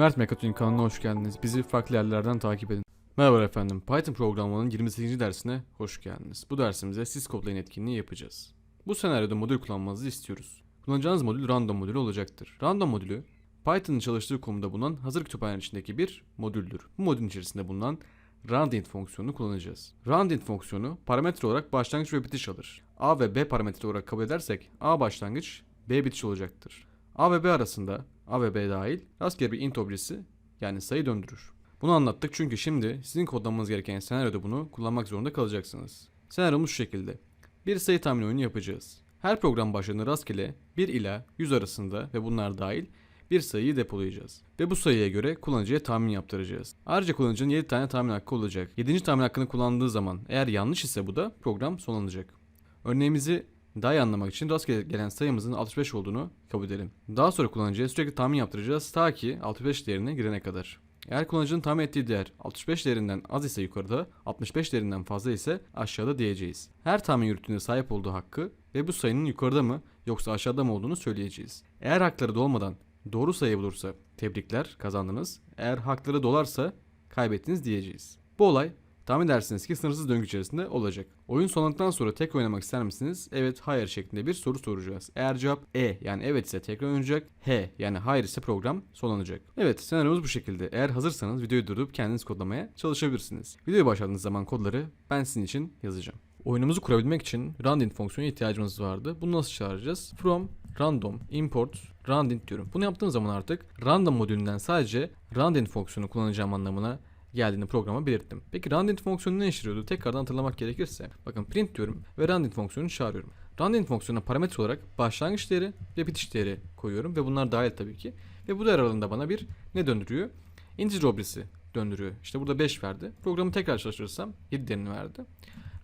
Mert Mekatronik kanalına hoş geldiniz. Bizi farklı yerlerden takip edin. Merhaba efendim. Python programlamanın 28. dersine hoş geldiniz. Bu dersimizde siz kodlayın etkinliği yapacağız. Bu senaryoda modül kullanmanızı istiyoruz. Kullanacağınız modül random modülü olacaktır. Random modülü Python'ın çalıştığı konuda bulunan hazır kütüphanenin içindeki bir modüldür. Bu modülün içerisinde bulunan roundint fonksiyonunu kullanacağız. Roundint fonksiyonu parametre olarak başlangıç ve bitiş alır. A ve B parametre olarak kabul edersek A başlangıç, B bitiş olacaktır. A ve B arasında A ve B dahil rastgele bir int objesi yani sayı döndürür. Bunu anlattık çünkü şimdi sizin kodlamanız gereken senaryoda bunu kullanmak zorunda kalacaksınız. Senaryomuz şu şekilde. Bir sayı tahmin oyunu yapacağız. Her program başlığında rastgele 1 ila 100 arasında ve bunlar dahil bir sayıyı depolayacağız. Ve bu sayıya göre kullanıcıya tahmin yaptıracağız. Ayrıca kullanıcının 7 tane tahmin hakkı olacak. 7. tahmin hakkını kullandığı zaman eğer yanlış ise bu da program sonlanacak. Örneğimizi daha iyi anlamak için rastgele gelen sayımızın 65 olduğunu kabul edelim. Daha sonra kullanıcıya sürekli tahmin yaptıracağız ta ki 65 değerine girene kadar. Eğer kullanıcının tahmin ettiği değer 65 değerinden az ise yukarıda, 65 değerinden fazla ise aşağıda diyeceğiz. Her tahmin yürüttüğünde sahip olduğu hakkı ve bu sayının yukarıda mı yoksa aşağıda mı olduğunu söyleyeceğiz. Eğer hakları dolmadan doğru sayı bulursa tebrikler kazandınız. Eğer hakları dolarsa kaybettiniz diyeceğiz. Bu olay tahmin edersiniz ki sınırsız döngü içerisinde olacak. Oyun sonlandıktan sonra tek oynamak ister misiniz? Evet, hayır şeklinde bir soru soracağız. Eğer cevap E yani evet ise tekrar oynayacak, H yani hayır ise program sonlanacak. Evet, senaryomuz bu şekilde. Eğer hazırsanız videoyu durdurup kendiniz kodlamaya çalışabilirsiniz. Videoya başladığınız zaman kodları ben sizin için yazacağım. Oyunumuzu kurabilmek için roundint fonksiyonu ihtiyacımız vardı. Bunu nasıl çağıracağız? From random import roundint diyorum. Bunu yaptığım zaman artık random modülünden sadece roundint fonksiyonu kullanacağım anlamına geldiğini programa belirttim. Peki roundint fonksiyonu ne işe yarıyordu? Tekrardan hatırlamak gerekirse. Bakın print diyorum ve roundint fonksiyonunu çağırıyorum. Roundint fonksiyonuna parametre olarak başlangıç değeri ve bitiş değeri koyuyorum ve bunlar dahil tabii ki. Ve bu değer aralığında bana bir ne döndürüyor? Integer objesi döndürüyor. İşte burada 5 verdi. Programı tekrar çalıştırırsam 7 değerini verdi.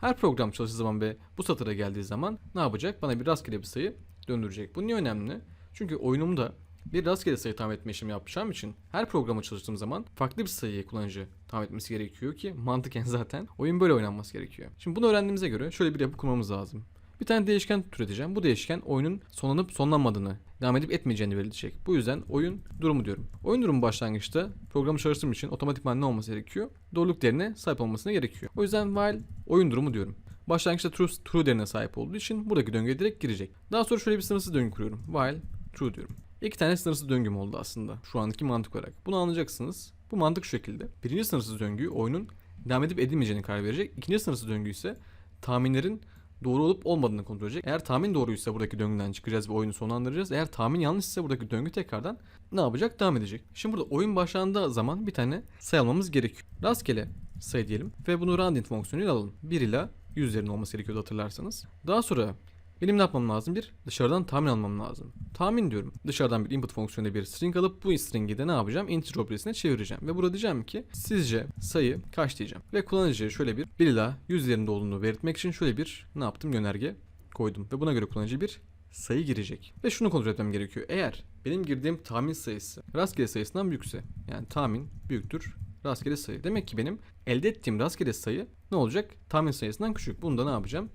Her program çalıştığı zaman ve bu satıra geldiği zaman ne yapacak? Bana bir rastgele bir sayı döndürecek. Bu niye önemli? Çünkü oyunumda bir rastgele sayı tahmin etme işlemi yapacağım için her programı çalıştığım zaman farklı bir sayıyı kullanıcı tahmin etmesi gerekiyor ki mantıken zaten oyun böyle oynanması gerekiyor. Şimdi bunu öğrendiğimize göre şöyle bir yapı kurmamız lazım. Bir tane değişken türeteceğim. Bu değişken oyunun sonlanıp sonlanmadığını, devam edip etmeyeceğini belirtecek. Bu yüzden oyun durumu diyorum. Oyun durumu başlangıçta programı çalıştırmak için otomatikman ne olması gerekiyor? Doğruluk değerine sahip olmasına gerekiyor. O yüzden while oyun durumu diyorum. Başlangıçta true, true değerine sahip olduğu için buradaki döngüye direkt girecek. Daha sonra şöyle bir sınırsız döngü kuruyorum. While true diyorum. İki tane sınırsız döngüm oldu aslında şu andaki mantık olarak. Bunu anlayacaksınız. Bu mantık şu şekilde. Birinci sınırsız döngü oyunun devam edip edilmeyeceğini karar verecek. İkinci sınırsız döngü ise tahminlerin doğru olup olmadığını kontrol edecek. Eğer tahmin doğruysa buradaki döngüden çıkacağız ve oyunu sonlandıracağız. Eğer tahmin yanlışsa buradaki döngü tekrardan ne yapacak? Devam edecek. Şimdi burada oyun başlandığı zaman bir tane sayı almamız gerekiyor. Rastgele sayı diyelim ve bunu roundint fonksiyonuyla alalım. 1 ila 100 üzerinde olması gerekiyordu hatırlarsanız. Daha sonra benim ne yapmam lazım? Bir dışarıdan tahmin almam lazım. Tahmin diyorum. Dışarıdan bir input fonksiyonunda bir string alıp bu string'i de ne yapacağım? Integer objesine çevireceğim. Ve burada diyeceğim ki sizce sayı kaç diyeceğim. Ve kullanıcıya şöyle bir 1 ila 100 üzerinde olduğunu belirtmek için şöyle bir ne yaptım? Yönerge koydum. Ve buna göre kullanıcı bir sayı girecek. Ve şunu kontrol etmem gerekiyor. Eğer benim girdiğim tahmin sayısı rastgele sayısından büyükse yani tahmin büyüktür rastgele sayı. Demek ki benim elde ettiğim rastgele sayı ne olacak? Tahmin sayısından küçük. Bunda ne yapacağım?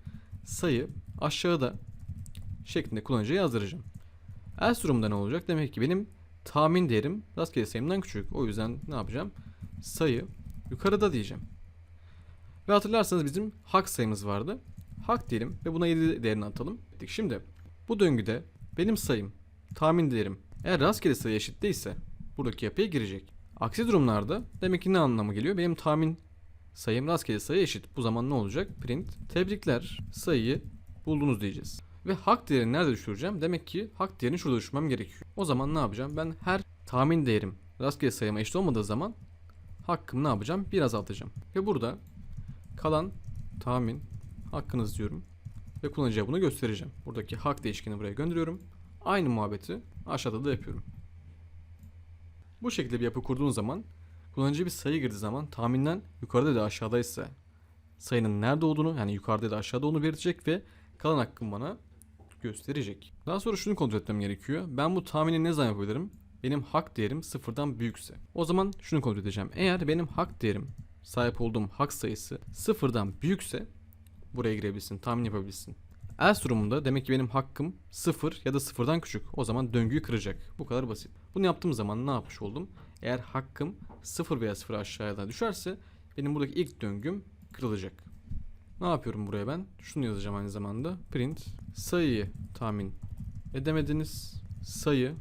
Sayı aşağıda şeklinde kullanıcıya yazdıracağım. Else durumda ne olacak? Demek ki benim tahmin değerim rastgele sayımdan küçük. O yüzden ne yapacağım? Sayı yukarıda diyeceğim. Ve hatırlarsanız bizim hak sayımız vardı. Hak diyelim ve buna 7 değerini atalım. Şimdi bu döngüde benim sayım, tahmin değerim eğer rastgele sayı eşit değilse buradaki yapıya girecek. Aksi durumlarda demek ki ne anlamı geliyor? Benim tahmin sayım rastgele sayı eşit. Bu zaman ne olacak? Print tebrikler sayıyı buldunuz diyeceğiz. Ve hak değerini nerede düşüreceğim? Demek ki hak değerini şurada düşürmem gerekiyor. O zaman ne yapacağım? Ben her tahmin değerim rastgele sayıma eşit olmadığı zaman hakkımı ne yapacağım? Bir azaltacağım. Ve burada kalan tahmin hakkınız diyorum. Ve kullanıcıya bunu göstereceğim. Buradaki hak değişkeni buraya gönderiyorum. Aynı muhabbeti aşağıda da yapıyorum. Bu şekilde bir yapı kurduğun zaman kullanıcı bir sayı girdiği zaman tahminden yukarıda da aşağıdaysa sayının nerede olduğunu yani yukarıda da aşağıda olduğunu belirtecek ve kalan hakkım bana gösterecek. Daha sonra şunu kontrol etmem gerekiyor. Ben bu tahmini ne zaman yapabilirim? Benim hak değerim sıfırdan büyükse. O zaman şunu kontrol edeceğim. Eğer benim hak değerim sahip olduğum hak sayısı sıfırdan büyükse buraya girebilsin, tahmin yapabilsin. Else durumunda demek ki benim hakkım sıfır ya da sıfırdan küçük. O zaman döngüyü kıracak. Bu kadar basit. Bunu yaptığım zaman ne yapmış oldum? Eğer hakkım 0 veya 0 aşağıya düşerse benim buradaki ilk döngüm kırılacak. Ne yapıyorum buraya ben? Şunu yazacağım aynı zamanda. Print sayıyı tahmin edemediniz. Sayı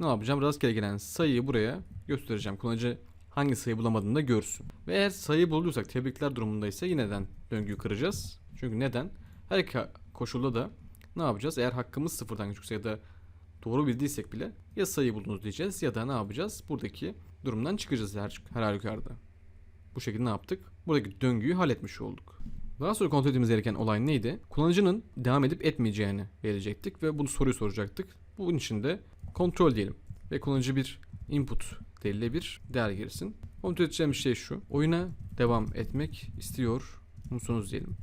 ne yapacağım? Rastgele gelen sayıyı buraya göstereceğim. Kullanıcı hangi sayı bulamadığını da görsün. Ve eğer sayı bulduysak tebrikler durumundaysa yineden döngüyü kıracağız. Çünkü neden? Her iki koşulda da ne yapacağız? Eğer hakkımız sıfırdan küçükse ya da doğru bildiysek bile ya sayı buldunuz diyeceğiz ya da ne yapacağız? Buradaki durumdan çıkacağız her, her halükarda. Bu şekilde ne yaptık? Buradaki döngüyü halletmiş olduk. Daha sonra kontrol etmemiz gereken olay neydi? Kullanıcının devam edip etmeyeceğini verecektik ve bunu soruyu soracaktık. Bunun için de kontrol diyelim. Ve kullanıcı bir input değeriyle bir değer girsin. Kontrol edeceğimiz şey şu. Oyuna devam etmek istiyor musunuz diyelim.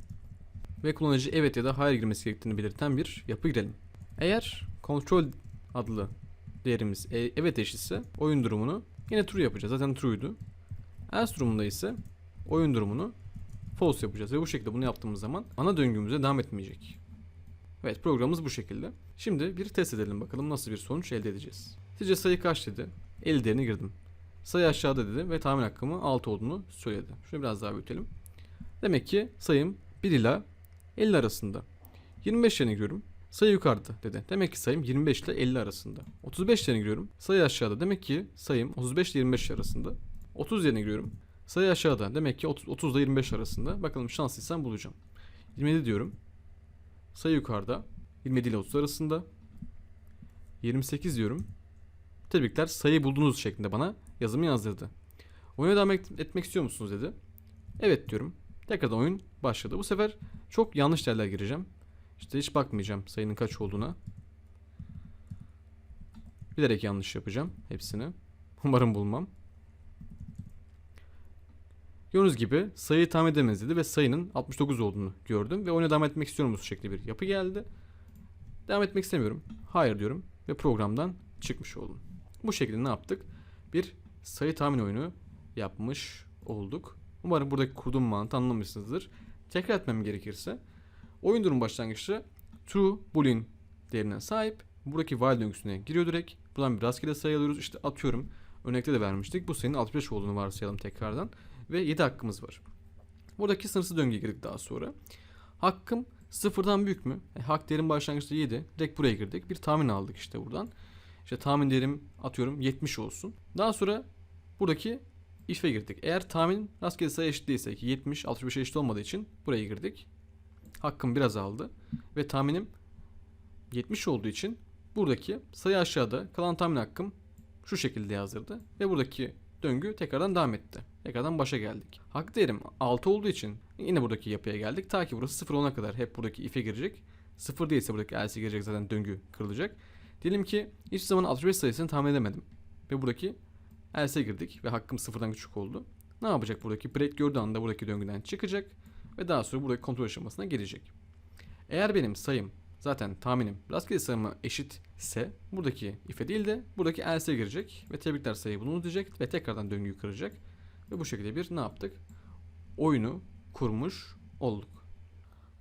Ve kullanıcı evet ya da hayır girmesi gerektiğini belirten bir yapı girelim. Eğer kontrol adlı değerimiz e- evet eşitse oyun durumunu yine true yapacağız. Zaten true'ydu. Else durumunda ise oyun durumunu false yapacağız. Ve bu şekilde bunu yaptığımız zaman ana döngümüze devam etmeyecek. Evet programımız bu şekilde. Şimdi bir test edelim bakalım nasıl bir sonuç elde edeceğiz. Sizce sayı kaç dedi? 50 değerini girdim. Sayı aşağıda dedi ve tahmin hakkımı 6 olduğunu söyledi. Şunu biraz daha büyütelim. Demek ki sayım 1 ila 50 arasında. 25 yerine giriyorum. Sayı yukarıda dedi. Demek ki sayım 25 ile 50 arasında. 35 yerine giriyorum. Sayı aşağıda. Demek ki sayım 35 ile 25 arasında. 30 yerine giriyorum. Sayı aşağıda. Demek ki 30, 30 ile 25 arasında. Bakalım şanslıysam bulacağım. 27 diyorum. Sayı yukarıda. 27 ile 30 arasında. 28 diyorum. Tebrikler sayı buldunuz şeklinde bana yazımı yazdırdı. Oyuna devam et- etmek istiyor musunuz dedi. Evet diyorum. Tekrardan oyun başladı. Bu sefer çok yanlış değerler gireceğim. İşte hiç bakmayacağım sayının kaç olduğuna. Bilerek yanlış yapacağım hepsini. Umarım bulmam. Gördüğünüz gibi sayıyı tahmin edemez dedi ve sayının 69 olduğunu gördüm ve oyuna devam etmek istiyor musunuz şekli bir yapı geldi. Devam etmek istemiyorum. Hayır diyorum ve programdan çıkmış oldum. Bu şekilde ne yaptık? Bir sayı tahmin oyunu yapmış olduk. Umarım buradaki kurduğum mantığı anlamışsınızdır. Tekrar etmem gerekirse oyun durum başlangıçta true boolean değerine sahip. Buradaki while döngüsüne giriyor direkt. Buradan bir rastgele sayı alıyoruz. İşte atıyorum. Örnekte de vermiştik. Bu sayının 65 olduğunu varsayalım tekrardan. Ve 7 hakkımız var. Buradaki sınırsız döngüye girdik daha sonra. Hakkım sıfırdan büyük mü? E, hak değerim başlangıçta 7. Direkt buraya girdik. Bir tahmin aldık işte buradan. İşte tahmin değerim atıyorum 70 olsun. Daha sonra buradaki if'e girdik. Eğer tahmin rastgele sayı eşit değilse ki 70 65'e eşit olmadığı için buraya girdik. Hakkım biraz aldı ve tahminim 70 olduğu için buradaki sayı aşağıda kalan tahmin hakkım şu şekilde yazdırdı ve buradaki döngü tekrardan devam etti. Tekrardan başa geldik. Hak değerim 6 olduğu için yine buradaki yapıya geldik. Ta ki burası 0 olana kadar hep buradaki if'e girecek. 0 değilse buradaki else'e girecek zaten döngü kırılacak. Diyelim ki hiç zaman 65 sayısını tahmin edemedim. Ve buradaki else'e girdik ve hakkım sıfırdan küçük oldu. Ne yapacak buradaki? Break gördüğü anda buradaki döngüden çıkacak ve daha sonra buradaki kontrol aşamasına gelecek. Eğer benim sayım zaten tahminim rastgele sayıma eşitse buradaki if'e değil de buradaki else'e girecek ve tebrikler sayı bunu diyecek ve tekrardan döngüyü kıracak. Ve bu şekilde bir ne yaptık? Oyunu kurmuş olduk.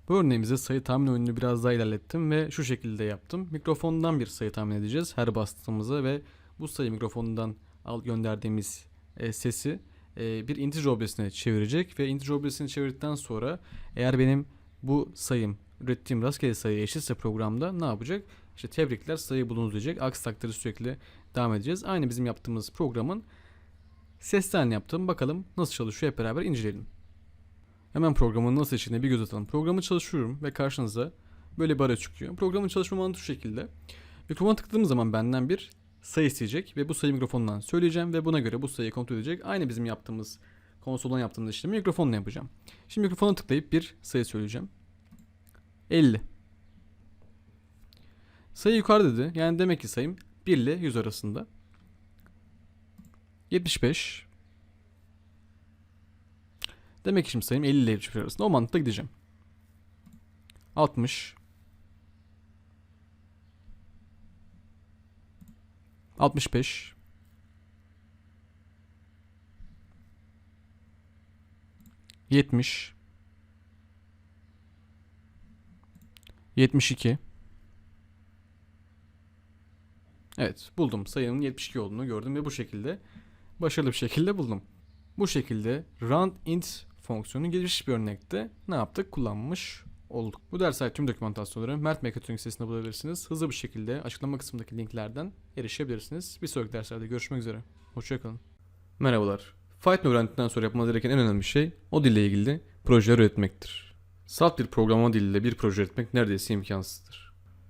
Bu örneğimizde sayı tahmin oyununu biraz daha ilerlettim ve şu şekilde yaptım. Mikrofondan bir sayı tahmin edeceğiz her bastığımızda ve bu sayı mikrofonundan al gönderdiğimiz e, sesi e, bir integer objesine çevirecek ve integer objesini çevirdikten sonra eğer benim bu sayım ürettiğim rastgele sayı eşitse programda ne yapacak? İşte tebrikler sayı bulunuz diyecek. Aksi takdirde sürekli devam edeceğiz. Aynı bizim yaptığımız programın sesten yaptığım bakalım nasıl çalışıyor hep beraber inceleyelim. Hemen programın nasıl işine bir göz atalım. Programı çalışıyorum ve karşınıza böyle bir araya çıkıyor. Programın çalışma mantığı şu şekilde. Mikrofona tıkladığım zaman benden bir sayı isteyecek ve bu sayı mikrofondan söyleyeceğim ve buna göre bu sayıyı kontrol edecek. Aynı bizim yaptığımız konsoldan yaptığımız işlemi mikrofonla yapacağım. Şimdi mikrofona tıklayıp bir sayı söyleyeceğim. 50. Sayı yukarıda dedi. Yani demek ki sayım 1 ile 100 arasında. 75. Demek ki şimdi sayım 50 ile 75 arasında. O mantıkla gideceğim. 60. 65. Yetmiş. Yetmiş iki. Evet buldum. Sayının 72 olduğunu gördüm ve bu şekilde başarılı bir şekilde buldum. Bu şekilde round int fonksiyonu gelişmiş bir örnekte ne yaptık? Kullanmış olduk. Bu ders ait tüm dokümantasyonları Mert Mekatronik sitesinde bulabilirsiniz. Hızlı bir şekilde açıklama kısmındaki linklerden erişebilirsiniz. Bir sonraki derslerde görüşmek üzere. Hoşçakalın. Merhabalar. Python öğrendikten sonra yapmanız gereken en önemli şey o dille ilgili projeler üretmektir. Salt bir programlama diliyle bir proje üretmek neredeyse imkansızdır.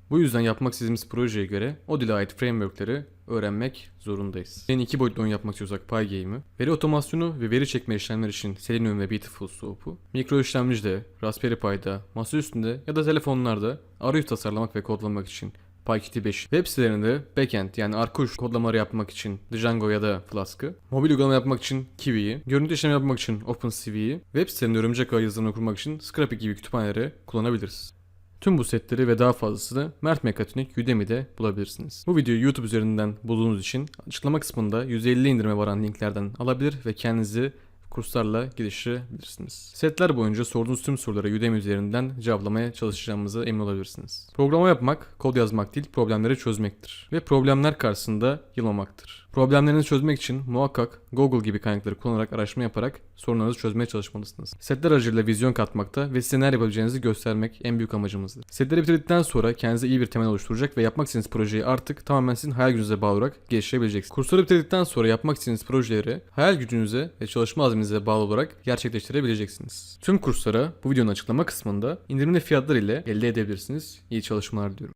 Bu yüzden yapmak istediğimiz projeye göre o dile ait frameworkleri öğrenmek zorundayız. Yeni iki boyutlu oyun yapmak istiyorsak Pygame'i, veri otomasyonu ve veri çekme işlemler için Selenium ve Beautiful Soap'u, mikro işlemcide, Raspberry Pi'da, masaüstünde ya da telefonlarda arayüz tasarlamak ve kodlamak için PyKit 5, web sitelerinde backend yani arka uç kodlamaları yapmak için Django ya da Flask'ı, mobil uygulama yapmak için Kiwi'yi, görüntü işlemi yapmak için OpenCV'yi, web sitelerinde örümcek ağ yazılımını kurmak için Scrapy gibi kütüphaneleri kullanabiliriz. Tüm bu setleri ve daha fazlasını Mert Mekatronik Udemy'de bulabilirsiniz. Bu videoyu YouTube üzerinden bulduğunuz için açıklama kısmında 150 indirime varan linklerden alabilir ve kendinizi kurslarla geliştirebilirsiniz. Setler boyunca sorduğunuz tüm sorulara Udemy üzerinden cevaplamaya çalışacağımıza emin olabilirsiniz. Programa yapmak, kod yazmak değil, problemleri çözmektir. Ve problemler karşısında yılmamaktır. Problemlerinizi çözmek için muhakkak Google gibi kaynakları kullanarak araştırma yaparak sorunlarınızı çözmeye çalışmalısınız. Setler aracılığıyla vizyon katmakta ve size neler yapabileceğinizi göstermek en büyük amacımızdır. Setleri bitirdikten sonra kendinize iyi bir temel oluşturacak ve yapmak istediğiniz projeyi artık tamamen sizin hayal gücünüze bağlı olarak geliştirebileceksiniz. Kursları bitirdikten sonra yapmak istediğiniz projeleri hayal gücünüze ve çalışma azminize bağlı olarak gerçekleştirebileceksiniz. Tüm kurslara bu videonun açıklama kısmında indirimli fiyatlar ile elde edebilirsiniz. İyi çalışmalar diliyorum.